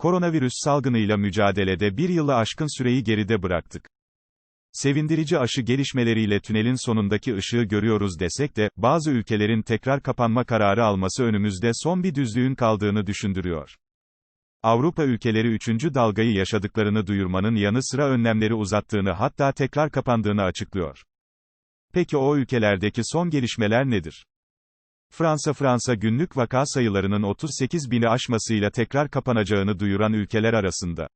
Koronavirüs salgınıyla mücadelede bir yılı aşkın süreyi geride bıraktık. Sevindirici aşı gelişmeleriyle tünelin sonundaki ışığı görüyoruz desek de, bazı ülkelerin tekrar kapanma kararı alması önümüzde son bir düzlüğün kaldığını düşündürüyor. Avrupa ülkeleri üçüncü dalgayı yaşadıklarını duyurmanın yanı sıra önlemleri uzattığını hatta tekrar kapandığını açıklıyor. Peki o ülkelerdeki son gelişmeler nedir? Fransa Fransa günlük vaka sayılarının 38 bini aşmasıyla tekrar kapanacağını duyuran ülkeler arasında.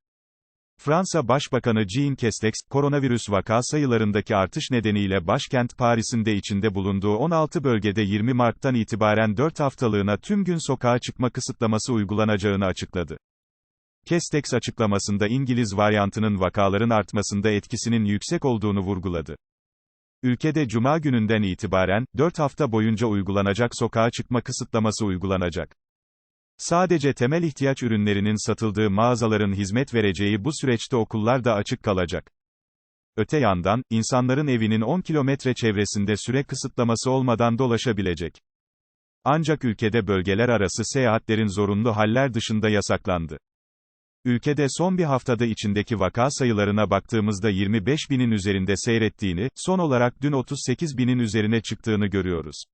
Fransa Başbakanı Jean Castex, koronavirüs vaka sayılarındaki artış nedeniyle başkent Paris'in de içinde bulunduğu 16 bölgede 20 Mart'tan itibaren 4 haftalığına tüm gün sokağa çıkma kısıtlaması uygulanacağını açıkladı. Castex açıklamasında İngiliz varyantının vakaların artmasında etkisinin yüksek olduğunu vurguladı. Ülkede cuma gününden itibaren, 4 hafta boyunca uygulanacak sokağa çıkma kısıtlaması uygulanacak. Sadece temel ihtiyaç ürünlerinin satıldığı mağazaların hizmet vereceği bu süreçte okullar da açık kalacak. Öte yandan, insanların evinin 10 kilometre çevresinde süre kısıtlaması olmadan dolaşabilecek. Ancak ülkede bölgeler arası seyahatlerin zorunlu haller dışında yasaklandı. Ülkede son bir haftada içindeki vaka sayılarına baktığımızda 25 binin üzerinde seyrettiğini, son olarak dün 38 binin üzerine çıktığını görüyoruz.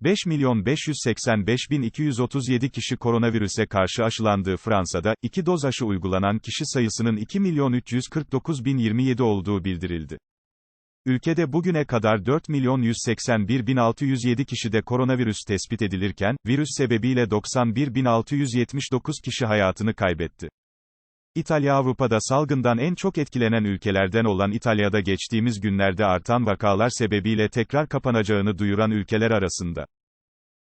5 milyon 585 bin 237 kişi koronavirüse karşı aşılandığı Fransa'da, iki doz aşı uygulanan kişi sayısının 2 milyon 349 bin 27 olduğu bildirildi. Ülkede bugüne kadar 4 milyon 181 bin 607 kişide koronavirüs tespit edilirken, virüs sebebiyle 91 bin 679 kişi hayatını kaybetti. İtalya Avrupa'da salgından en çok etkilenen ülkelerden olan İtalya'da geçtiğimiz günlerde artan vakalar sebebiyle tekrar kapanacağını duyuran ülkeler arasında.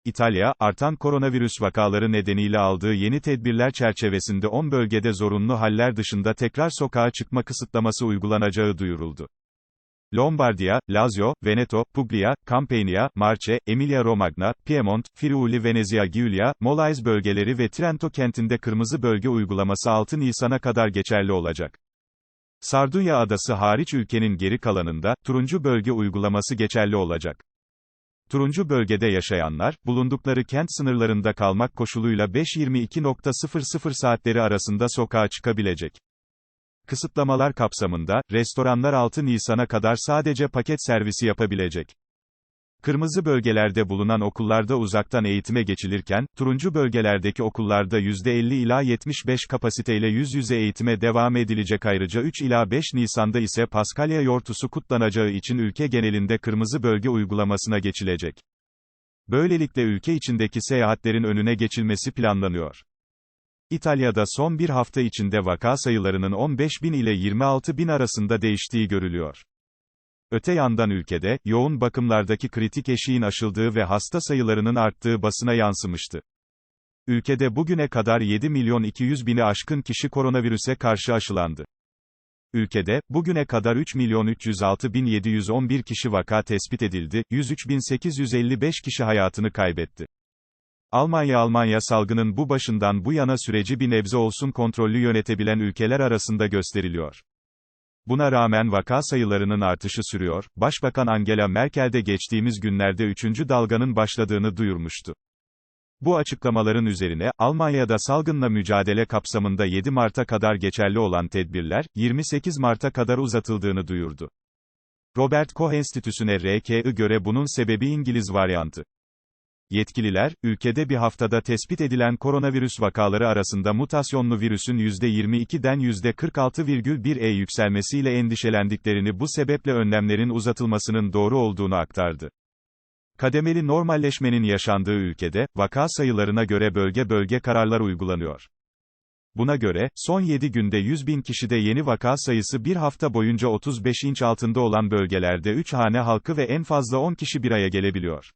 İtalya, artan koronavirüs vakaları nedeniyle aldığı yeni tedbirler çerçevesinde 10 bölgede zorunlu haller dışında tekrar sokağa çıkma kısıtlaması uygulanacağı duyuruldu. Lombardiya, Lazio, Veneto, Puglia, Campania, Marche, Emilia-Romagna, Piemont, Friuli Venezia Giulia, Molise bölgeleri ve Trento kentinde kırmızı bölge uygulaması 6 Nisan'a kadar geçerli olacak. Sardunya adası hariç ülkenin geri kalanında, turuncu bölge uygulaması geçerli olacak. Turuncu bölgede yaşayanlar, bulundukları kent sınırlarında kalmak koşuluyla 5-22.00 saatleri arasında sokağa çıkabilecek. Kısıtlamalar kapsamında, restoranlar 6 Nisan'a kadar sadece paket servisi yapabilecek. Kırmızı bölgelerde bulunan okullarda uzaktan eğitime geçilirken, turuncu bölgelerdeki okullarda %50 ila 75 kapasiteyle yüz yüze eğitime devam edilecek ayrıca 3 ila 5 Nisan'da ise Paskalya yortusu kutlanacağı için ülke genelinde kırmızı bölge uygulamasına geçilecek. Böylelikle ülke içindeki seyahatlerin önüne geçilmesi planlanıyor. İtalya'da son bir hafta içinde vaka sayılarının 15 bin ile 26 bin arasında değiştiği görülüyor. Öte yandan ülkede, yoğun bakımlardaki kritik eşiğin aşıldığı ve hasta sayılarının arttığı basına yansımıştı. Ülkede bugüne kadar 7 milyon 200 bini aşkın kişi koronavirüse karşı aşılandı. Ülkede, bugüne kadar 3 milyon 306 bin 711 kişi vaka tespit edildi, 103 bin 855 kişi hayatını kaybetti. Almanya Almanya salgının bu başından bu yana süreci bir nebze olsun kontrollü yönetebilen ülkeler arasında gösteriliyor. Buna rağmen vaka sayılarının artışı sürüyor, Başbakan Angela Merkel de geçtiğimiz günlerde üçüncü dalganın başladığını duyurmuştu. Bu açıklamaların üzerine, Almanya'da salgınla mücadele kapsamında 7 Mart'a kadar geçerli olan tedbirler, 28 Mart'a kadar uzatıldığını duyurdu. Robert Koch Enstitüsü'ne RKI göre bunun sebebi İngiliz varyantı. Yetkililer, ülkede bir haftada tespit edilen koronavirüs vakaları arasında mutasyonlu virüsün %22'den %46,1'e yükselmesiyle endişelendiklerini bu sebeple önlemlerin uzatılmasının doğru olduğunu aktardı. Kademeli normalleşmenin yaşandığı ülkede, vaka sayılarına göre bölge bölge kararlar uygulanıyor. Buna göre, son 7 günde 100 bin kişide yeni vaka sayısı bir hafta boyunca 35 inç altında olan bölgelerde 3 hane halkı ve en fazla 10 kişi bir aya gelebiliyor.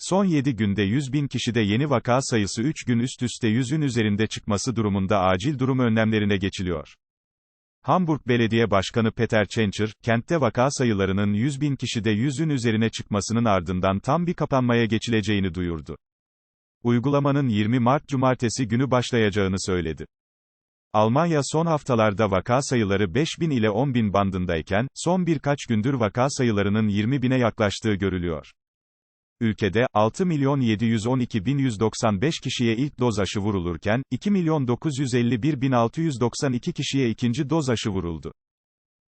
Son 7 günde 100 bin kişide yeni vaka sayısı 3 gün üst üste 100'ün üzerinde çıkması durumunda acil durum önlemlerine geçiliyor. Hamburg Belediye Başkanı Peter Tschentscher, kentte vaka sayılarının 100 bin kişide 100'ün üzerine çıkmasının ardından tam bir kapanmaya geçileceğini duyurdu. Uygulamanın 20 Mart Cumartesi günü başlayacağını söyledi. Almanya son haftalarda vaka sayıları 5 bin ile 10 bin bandındayken, son birkaç gündür vaka sayılarının 20 bine yaklaştığı görülüyor. Ülkede, 6.712.195 kişiye ilk doz aşı vurulurken, 2.951.692 kişiye ikinci doz aşı vuruldu.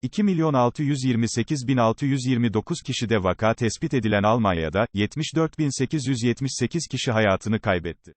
2.628.629 kişide vaka tespit edilen Almanya'da, 74.878 kişi hayatını kaybetti.